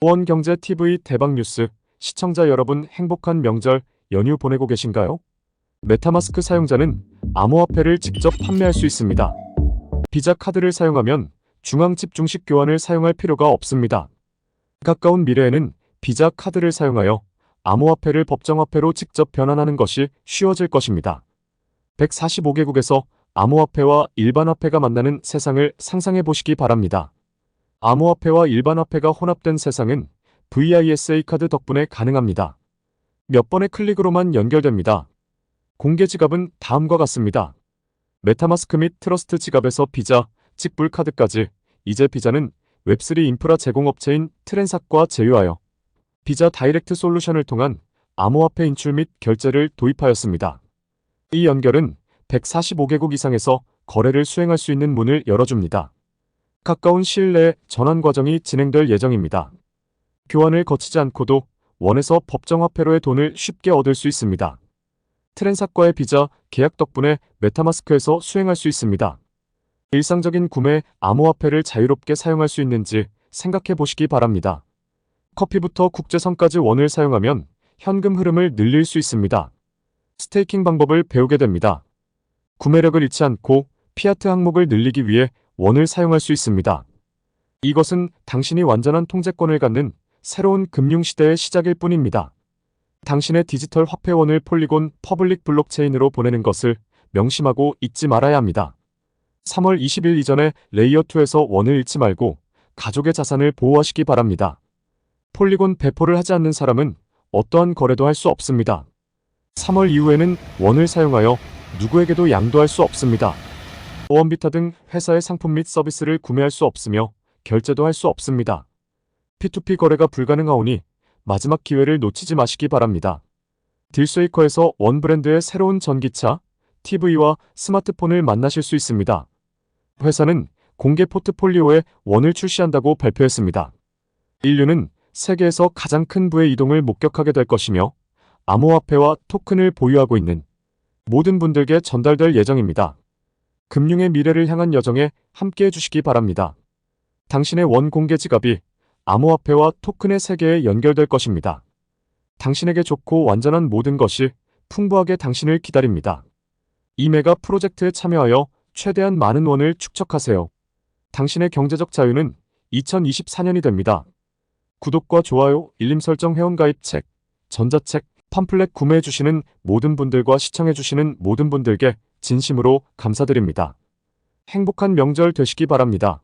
보원경제TV 대박뉴스 시청자 여러분 행복한 명절 연휴 보내고 계신가요? 메타마스크 사용자는 암호화폐를 직접 판매할 수 있습니다. 비자 카드를 사용하면 중앙 집 중식 교환을 사용할 필요가 없습니다. 가까운 미래에는 비자 카드를 사용하여 암호화폐를 법정화폐로 직접 변환하는 것이 쉬워질 것입니다. 145개국에서 암호화폐와 일반화폐가 만나는 세상을 상상해 보시기 바랍니다. 암호화폐와 일반화폐가 혼합된 세상은 VISA 카드 덕분에 가능합니다. 몇 번의 클릭으로만 연결됩니다. 공개 지갑은 다음과 같습니다. 메타마스크 및 트러스트 지갑에서 비자, 직불 카드까지 이제 비자는 웹3 인프라 제공업체인 트랜삭과 제휴하여 비자 다이렉트 솔루션을 통한 암호화폐 인출 및 결제를 도입하였습니다. 이 연결은 145개국 이상에서 거래를 수행할 수 있는 문을 열어줍니다. 가까운 시일 내에 전환 과정이 진행될 예정입니다. 교환을 거치지 않고도 원에서 법정화폐로의 돈을 쉽게 얻을 수 있습니다. 트랜삭과의 비자 계약 덕분에 메타마스크에서 수행할 수 있습니다. 일상적인 구매 암호화폐를 자유롭게 사용할 수 있는지 생각해 보시기 바랍니다. 커피부터 국제선까지 원을 사용하면 현금 흐름을 늘릴 수 있습니다. 스테이킹 방법을 배우게 됩니다. 구매력을 잃지 않고 피아트 항목을 늘리기 위해 원을 사용할 수 있습니다. 이것은 당신이 완전한 통제권을 갖는 새로운 금융시대의 시작일 뿐입니다. 당신의 디지털 화폐원을 폴리곤 퍼블릭 블록체인으로 보내는 것을 명심하고 잊지 말아야 합니다. 3월 20일 이전에 레이어2에서 원을 잃지 말고 가족의 자산을 보호하시기 바랍니다. 폴리곤 배포를 하지 않는 사람은 어떠한 거래도 할 수 없습니다. 3월 이후에는 원을 사용하여 누구에게도 양도할 수 없습니다. 보험비타 등 회사의 상품 및 서비스를 구매할 수 없으며 결제도 할 수 없습니다. P2P 거래가 불가능하오니 마지막 기회를 놓치지 마시기 바랍니다. 딜스웨이커에서 원 브랜드의 새로운 전기차, TV와 스마트폰을 만나실 수 있습니다. 회사는 공개 포트폴리오에 원을 출시한다고 발표했습니다. 인류는 세계에서 가장 큰 부의 이동을 목격하게 될 것이며 암호화폐와 토큰을 보유하고 있는 모든 분들께 전달될 예정입니다. 금융의 미래를 향한 여정에 함께 해 주시기 바랍니다. 당신의 원 공개 지갑이 암호화폐와 토큰의 세계에 연결될 것입니다. 당신에게 좋고 완전한 모든 것이 풍부하게 당신을 기다립니다. 이 메가 프로젝트에 참여하여 최대한 많은 원을 축적하세요. 당신의 경제적 자유는 2024년이 됩니다. 구독과 좋아요, 일림 설정 회원가입 책, 전자책, 팜플렛 구매해주시는 모든 분들과 시청해주시는 모든 분들께 진심으로 감사드립니다. 행복한 명절 되시기 바랍니다.